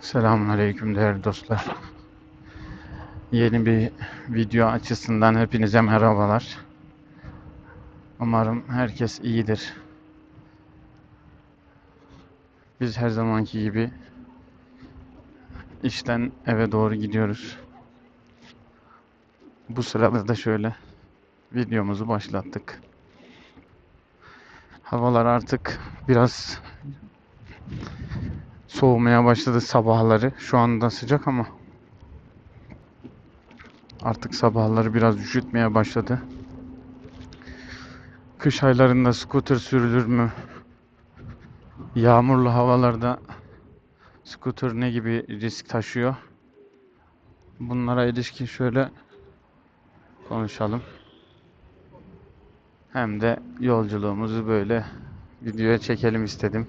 Selamünaleyküm değerli dostlar. Yeni bir video açısından hepinize merhabalar. Umarım herkes iyidir. Biz her zamanki gibi işten eve doğru gidiyoruz. Bu sırada da şöyle videomuzu başlattık. Havalar artık biraz soğumaya başladı sabahları. Şu anda sıcak ama artık sabahları biraz üşütmeye başladı. Kış aylarında scooter sürülür mü? Yağmurlu havalarda scooter ne gibi risk taşıyor? Bunlara ilişkin şöyle konuşalım. Hem de yolculuğumuzu böyle videoya çekelim istedim.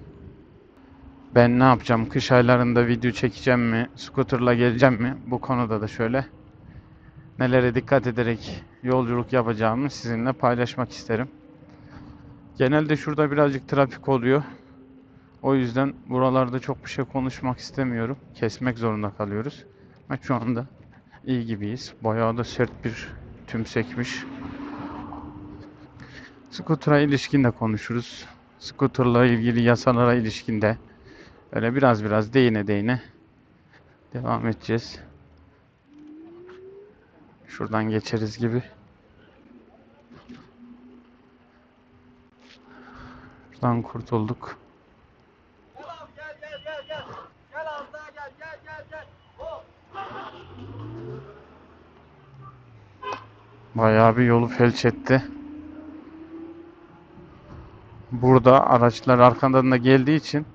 Ben ne yapacağım? Kış aylarında video çekeceğim mi? Scooter'la geleceğim mi? Bu konuda da şöyle nelere dikkat ederek yolculuk yapacağımı sizinle paylaşmak isterim. Genelde şurada birazcık trafik oluyor. O yüzden buralarda çok bir şey konuşmak istemiyorum. Kesmek zorunda kalıyoruz. Ama şu anda iyi gibiyiz. Bayağı da sert bir tümsekmiş. Scooter'a ilişkin de konuşuruz. Scooter'la ilgili yasalara ilişkin de Öyle biraz biraz değine değine devam edeceğiz. Şuradan geçeriz gibi. Şuradan kurtulduk. Bayağı bir yolu felç etti. Burada araçlar arkadan da geldiği için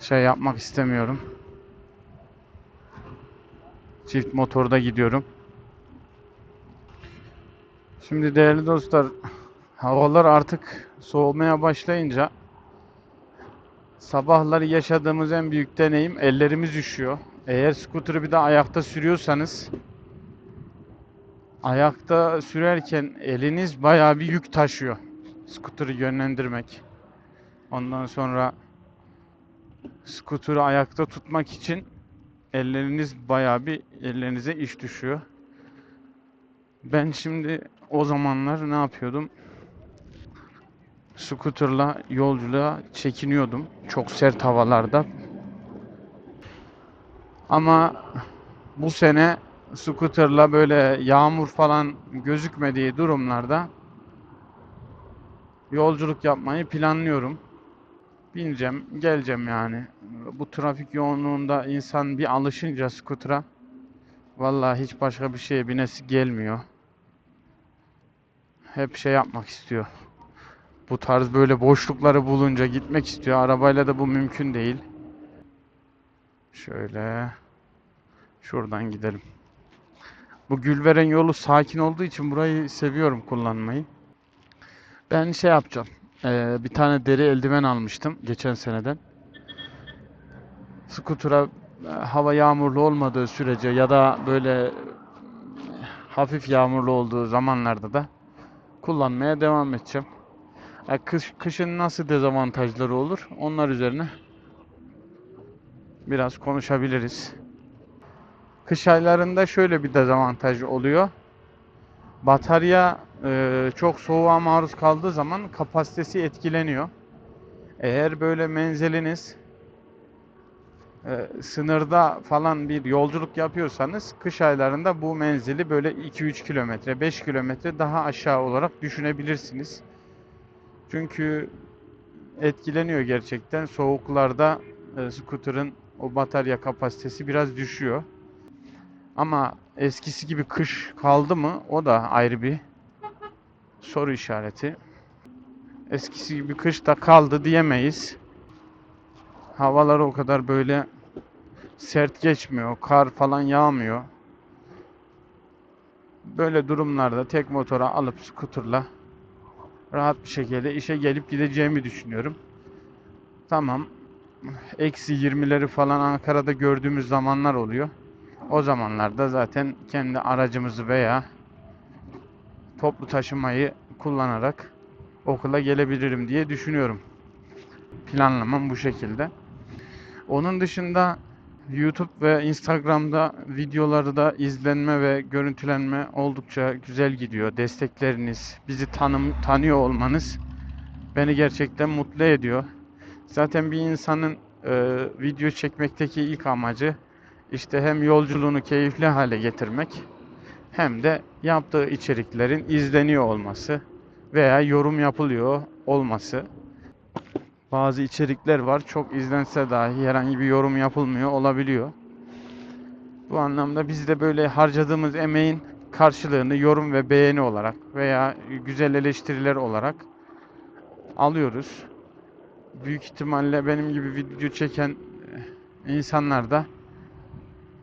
şey yapmak istemiyorum. Çift motorda gidiyorum. Şimdi değerli dostlar, havalar artık soğumaya başlayınca sabahları yaşadığımız en büyük deneyim ellerimiz üşüyor. Eğer scooter'ı bir de ayakta sürüyorsanız ayakta sürerken eliniz bayağı bir yük taşıyor. Scooter'ı yönlendirmek. Ondan sonra skuturu ayakta tutmak için elleriniz bayağı bir ellerinize iş düşüyor. Ben şimdi o zamanlar ne yapıyordum? Skuterla yolculuğa çekiniyordum. Çok sert havalarda. Ama bu sene skuterla böyle yağmur falan gözükmediği durumlarda yolculuk yapmayı planlıyorum bineceğim, geleceğim yani. Bu trafik yoğunluğunda insan bir alışınca skutura vallahi hiç başka bir şeye binesi gelmiyor. Hep şey yapmak istiyor. Bu tarz böyle boşlukları bulunca gitmek istiyor. Arabayla da bu mümkün değil. Şöyle şuradan gidelim. Bu Gülveren yolu sakin olduğu için burayı seviyorum kullanmayı. Ben şey yapacağım. Ee, bir tane deri eldiven almıştım geçen seneden. Skutura e, hava yağmurlu olmadığı sürece ya da böyle e, hafif yağmurlu olduğu zamanlarda da kullanmaya devam edeceğim. E, kış, kışın nasıl dezavantajları olur? Onlar üzerine biraz konuşabiliriz. Kış aylarında şöyle bir dezavantaj oluyor. Batarya e, çok soğuğa maruz kaldığı zaman kapasitesi etkileniyor. Eğer böyle menziliniz e, sınırda falan bir yolculuk yapıyorsanız kış aylarında bu menzili böyle 2-3 kilometre, 5 kilometre daha aşağı olarak düşünebilirsiniz. Çünkü etkileniyor gerçekten. Soğuklarda e, scooter'ın o batarya kapasitesi biraz düşüyor. Ama eskisi gibi kış kaldı mı o da ayrı bir soru işareti. Eskisi gibi kış da kaldı diyemeyiz. Havalar o kadar böyle sert geçmiyor. Kar falan yağmıyor. Böyle durumlarda tek motora alıp skuterla rahat bir şekilde işe gelip gideceğimi düşünüyorum. Tamam. Eksi 20'leri falan Ankara'da gördüğümüz zamanlar oluyor. O zamanlarda zaten kendi aracımızı veya toplu taşımayı kullanarak okula gelebilirim diye düşünüyorum. Planlamam bu şekilde. Onun dışında YouTube ve Instagram'da videoları da izlenme ve görüntülenme oldukça güzel gidiyor. Destekleriniz, bizi tanım tanıyor olmanız beni gerçekten mutlu ediyor. Zaten bir insanın e, video çekmekteki ilk amacı işte hem yolculuğunu keyifli hale getirmek hem de yaptığı içeriklerin izleniyor olması veya yorum yapılıyor olması. Bazı içerikler var çok izlense dahi herhangi bir yorum yapılmıyor olabiliyor. Bu anlamda biz de böyle harcadığımız emeğin karşılığını yorum ve beğeni olarak veya güzel eleştiriler olarak alıyoruz. Büyük ihtimalle benim gibi video çeken insanlar da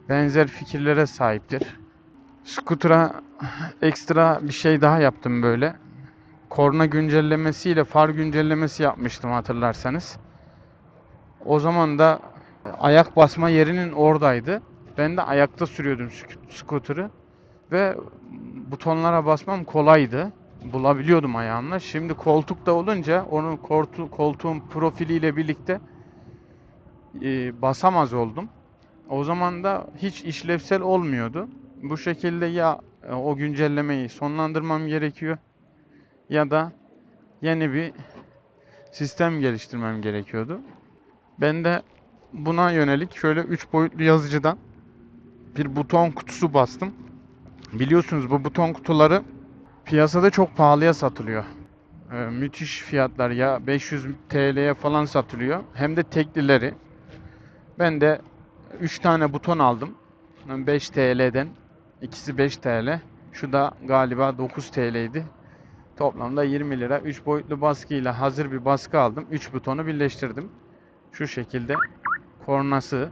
benzer fikirlere sahiptir. Scooter'a ekstra bir şey daha yaptım böyle. Korna güncellemesiyle far güncellemesi yapmıştım hatırlarsanız. O zaman da ayak basma yerinin oradaydı. Ben de ayakta sürüyordum sc- scooter'ı ve butonlara basmam kolaydı. Bulabiliyordum ayağımla. Şimdi koltukta olunca onun koltu- koltuğun profiliyle birlikte e, basamaz oldum. O zaman da hiç işlevsel olmuyordu. Bu şekilde ya e, o güncellemeyi sonlandırmam gerekiyor ya da yeni bir sistem geliştirmem gerekiyordu. Ben de buna yönelik şöyle 3 boyutlu yazıcıdan bir buton kutusu bastım. Biliyorsunuz bu buton kutuları piyasada çok pahalıya satılıyor. Ee, müthiş fiyatlar ya 500 TL'ye falan satılıyor. Hem de teklileri. Ben de 3 tane buton aldım. 5 TL'den. İkisi 5 TL. Şu da galiba 9 TL'ydi. Toplamda 20 lira. 3 boyutlu baskıyla hazır bir baskı aldım. 3 butonu birleştirdim. Şu şekilde kornası,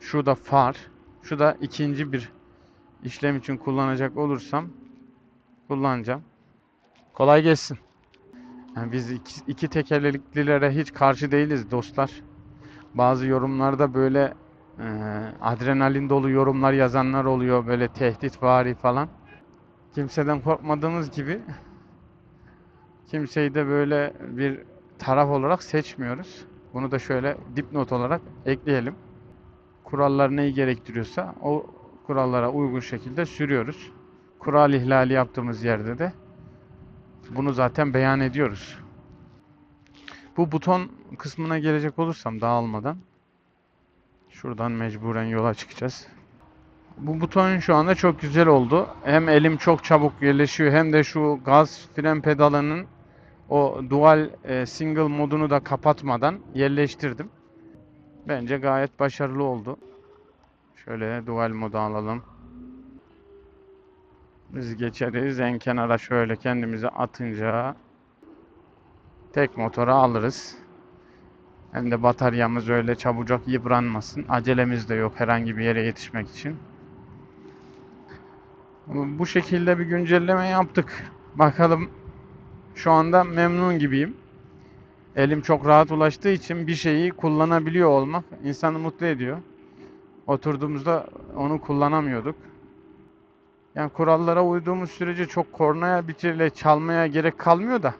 şu da far, şu da ikinci bir işlem için kullanacak olursam kullanacağım. Kolay gelsin. Yani biz iki, iki tekerleklilere hiç karşı değiliz dostlar. Bazı yorumlarda böyle e, adrenalin dolu yorumlar yazanlar oluyor böyle tehditvari falan. Kimseden korkmadığımız gibi kimseyi de böyle bir taraf olarak seçmiyoruz. Bunu da şöyle dipnot olarak ekleyelim. Kurallar neyi gerektiriyorsa o kurallara uygun şekilde sürüyoruz. Kural ihlali yaptığımız yerde de bunu zaten beyan ediyoruz. Bu buton kısmına gelecek olursam dağılmadan şuradan mecburen yola çıkacağız. Bu buton şu anda çok güzel oldu. Hem elim çok çabuk yerleşiyor hem de şu gaz fren pedalının o dual e, single modunu da kapatmadan yerleştirdim. Bence gayet başarılı oldu. Şöyle dual modu alalım. Biz geçeriz. En kenara şöyle kendimizi atınca tek motora alırız. Hem de bataryamız öyle çabucak yıpranmasın. Acelemiz de yok herhangi bir yere yetişmek için. Bu şekilde bir güncelleme yaptık. Bakalım şu anda memnun gibiyim. Elim çok rahat ulaştığı için bir şeyi kullanabiliyor olmak insanı mutlu ediyor. Oturduğumuzda onu kullanamıyorduk. Yani kurallara uyduğumuz sürece çok kornaya bitirle çalmaya gerek kalmıyor da.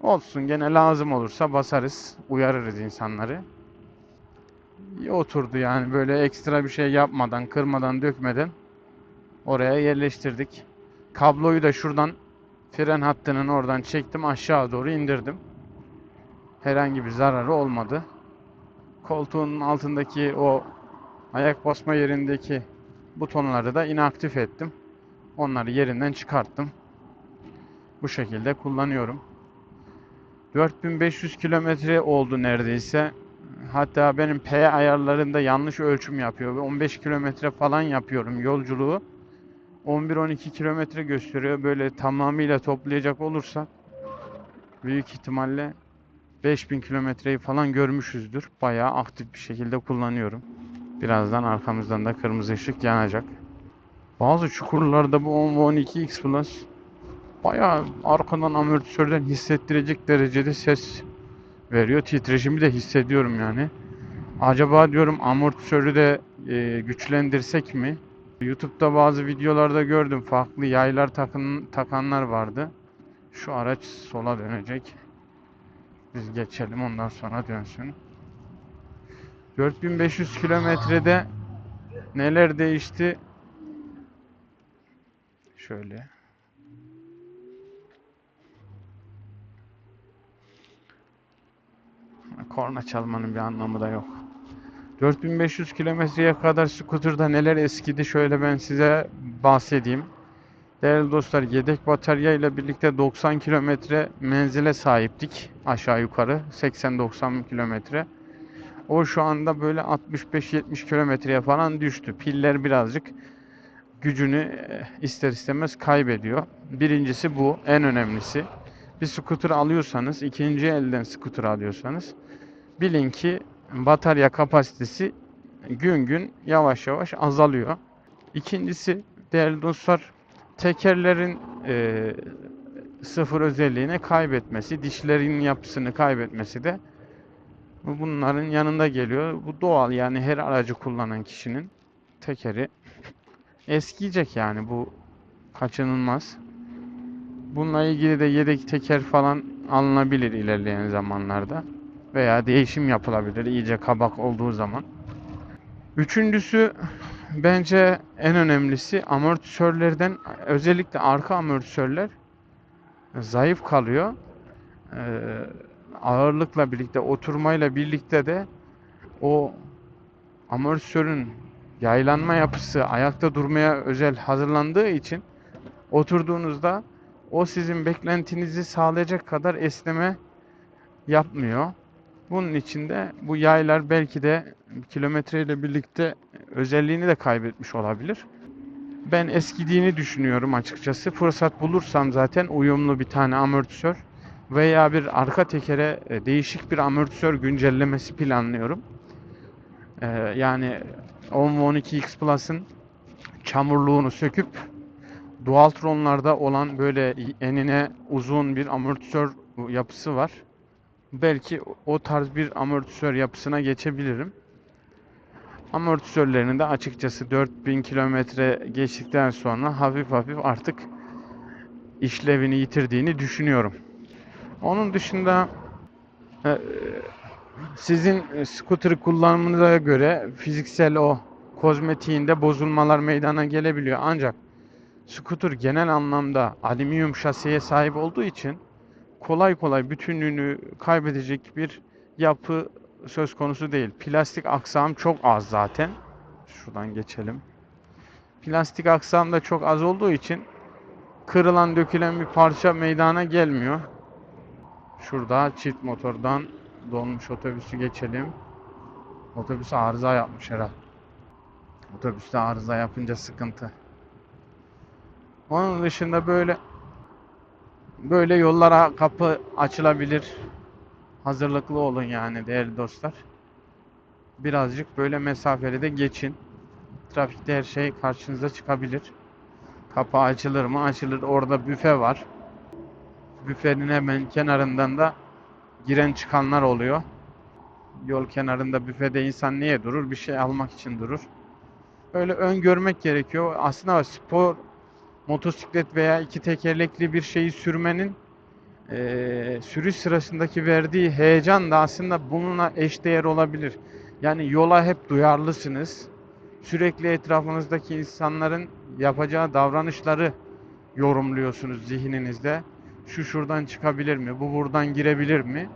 Olsun gene lazım olursa basarız, uyarırız insanları. İyi oturdu yani böyle ekstra bir şey yapmadan, kırmadan, dökmeden oraya yerleştirdik. Kabloyu da şuradan fren hattının oradan çektim aşağı doğru indirdim. Herhangi bir zararı olmadı. Koltuğun altındaki o ayak basma yerindeki butonları da inaktif ettim. Onları yerinden çıkarttım. Bu şekilde kullanıyorum. 4500 kilometre oldu neredeyse. Hatta benim P ayarlarında yanlış ölçüm yapıyor. 15 kilometre falan yapıyorum yolculuğu. 11-12 kilometre gösteriyor. Böyle tamamıyla toplayacak olursak büyük ihtimalle 5000 kilometreyi falan görmüşüzdür. Bayağı aktif bir şekilde kullanıyorum. Birazdan arkamızdan da kırmızı ışık yanacak. Bazı çukurlarda bu 10 ve 12X Plus bayağı arkadan amortisörden hissettirecek derecede ses veriyor. Titreşimi de hissediyorum yani. Acaba diyorum amortisörü de e, güçlendirsek mi? YouTube'da bazı videolarda gördüm. Farklı yaylar takın, takanlar vardı. Şu araç sola dönecek. Biz geçelim ondan sonra dönsün. 4500 kilometrede neler değişti? Şöyle. Korna çalmanın bir anlamı da yok. 4500 kilometreye kadar scooter'da neler eskidi şöyle ben size bahsedeyim. Değerli dostlar yedek batarya ile birlikte 90 kilometre menzile sahiptik aşağı yukarı 80-90 kilometre. O şu anda böyle 65-70 kilometreye falan düştü. Piller birazcık gücünü eh, ister istemez kaybediyor. Birincisi bu, en önemlisi. Bir scooter alıyorsanız, ikinci elden scooter alıyorsanız bilin ki batarya kapasitesi gün gün yavaş yavaş azalıyor. İkincisi değerli dostlar tekerlerin eee, sıfır özelliğini kaybetmesi, dişlerin yapısını kaybetmesi de bu bunların yanında geliyor. Bu doğal yani her aracı kullanan kişinin tekeri eskiyecek yani bu kaçınılmaz. Bununla ilgili de yedek teker falan alınabilir ilerleyen zamanlarda veya değişim yapılabilir iyice kabak olduğu zaman. Üçüncüsü bence en önemlisi amortisörlerden özellikle arka amortisörler zayıf kalıyor. Ee, ağırlıkla birlikte oturmayla birlikte de o amortisörün yaylanma yapısı ayakta durmaya özel hazırlandığı için oturduğunuzda o sizin beklentinizi sağlayacak kadar esneme yapmıyor. Bunun için de bu yaylar belki de kilometreyle birlikte özelliğini de kaybetmiş olabilir. Ben eskidiğini düşünüyorum açıkçası. Fırsat bulursam zaten uyumlu bir tane amortisör veya bir arka tekere e, değişik bir amortisör güncellemesi planlıyorum. Ee, yani 10 ve 12X Plus'ın çamurluğunu söküp Dualtron'larda olan böyle enine uzun bir amortisör yapısı var. Belki o tarz bir amortisör yapısına geçebilirim. Amortisörlerini de açıkçası 4000 kilometre geçtikten sonra hafif hafif artık işlevini yitirdiğini düşünüyorum. Onun dışında e, sizin scooter'ı kullanımınıza göre fiziksel o kozmetiğinde bozulmalar meydana gelebiliyor. Ancak scooter genel anlamda alüminyum şasiye sahip olduğu için kolay kolay bütünlüğünü kaybedecek bir yapı söz konusu değil. Plastik aksam çok az zaten. Şuradan geçelim. Plastik aksam da çok az olduğu için kırılan dökülen bir parça meydana gelmiyor. Şurada çift motordan dolmuş otobüsü geçelim. Otobüs arıza yapmış herhalde. Otobüste arıza yapınca sıkıntı. Onun dışında böyle böyle yollara kapı açılabilir. Hazırlıklı olun yani değerli dostlar. Birazcık böyle mesafeli de geçin. Trafikte her şey karşınıza çıkabilir. Kapı açılır mı? Açılır. Orada büfe var. Büfenin hemen kenarından da giren çıkanlar oluyor. Yol kenarında büfede insan niye durur? Bir şey almak için durur. Öyle öngörmek gerekiyor. Aslında spor motosiklet veya iki tekerlekli bir şeyi sürmenin eee sürüş sırasındaki verdiği heyecan da aslında bununla eşdeğer olabilir. Yani yola hep duyarlısınız. Sürekli etrafınızdaki insanların yapacağı davranışları yorumluyorsunuz zihninizde. Şu şuradan çıkabilir mi? Bu buradan girebilir mi?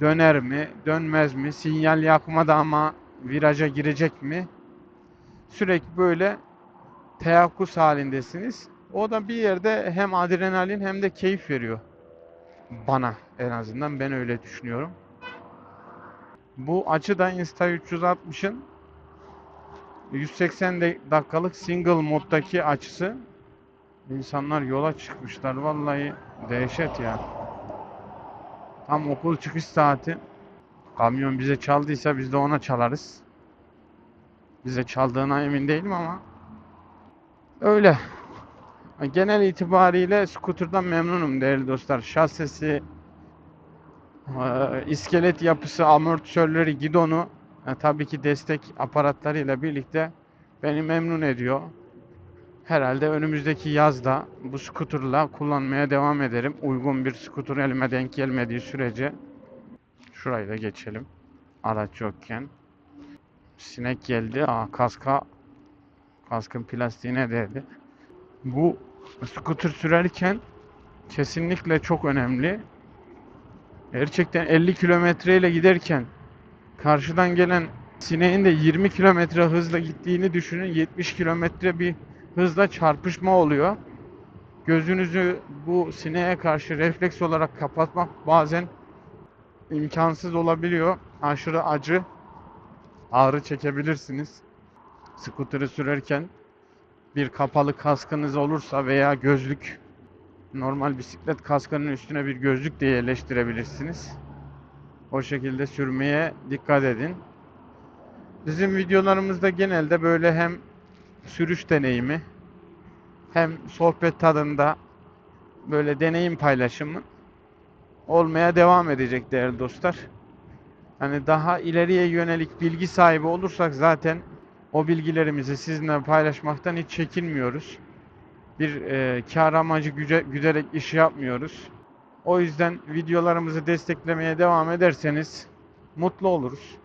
Döner mi? Dönmez mi? Sinyal yakmadı ama viraja girecek mi? Sürekli böyle teyakkuz halindesiniz. O da bir yerde hem adrenalin hem de keyif veriyor. Bana en azından ben öyle düşünüyorum. Bu açı da Insta360'ın 180 de- dakikalık single moddaki açısı. İnsanlar yola çıkmışlar. Vallahi dehşet ya. Tam okul çıkış saati. Kamyon bize çaldıysa biz de ona çalarız. Bize çaldığına emin değilim ama öyle. Genel itibariyle scooter'dan memnunum değerli dostlar. Şasisi, eee, iskelet yapısı, amortisörleri, gidonu e, tabii ki destek aparatlarıyla birlikte beni memnun ediyor. Herhalde önümüzdeki yazda bu scooter'la kullanmaya devam ederim. Uygun bir scooter elime denk gelmediği sürece. Şurayı da geçelim. Araç yokken. Sinek geldi. Aa kaska kaskın plastiğine değdi. Bu scooter sürerken kesinlikle çok önemli. Gerçekten 50 kilometre ile giderken karşıdan gelen sineğin de 20 kilometre hızla gittiğini düşünün. 70 kilometre bir hızla çarpışma oluyor. Gözünüzü bu sineğe karşı refleks olarak kapatmak bazen imkansız olabiliyor. Aşırı acı, ağrı çekebilirsiniz. Skuteri sürerken bir kapalı kaskınız olursa veya gözlük, normal bisiklet kaskının üstüne bir gözlük de yerleştirebilirsiniz. O şekilde sürmeye dikkat edin. Bizim videolarımızda genelde böyle hem sürüş deneyimi hem sohbet tadında böyle deneyim paylaşımı olmaya devam edecek değerli dostlar. Hani daha ileriye yönelik bilgi sahibi olursak zaten o bilgilerimizi sizinle paylaşmaktan hiç çekinmiyoruz. Bir e, kar amacı güce, güderek iş yapmıyoruz. O yüzden videolarımızı desteklemeye devam ederseniz mutlu oluruz.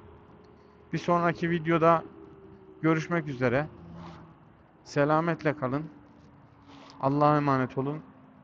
Bir sonraki videoda görüşmek üzere. Selametle kalın. Allah'a emanet olun.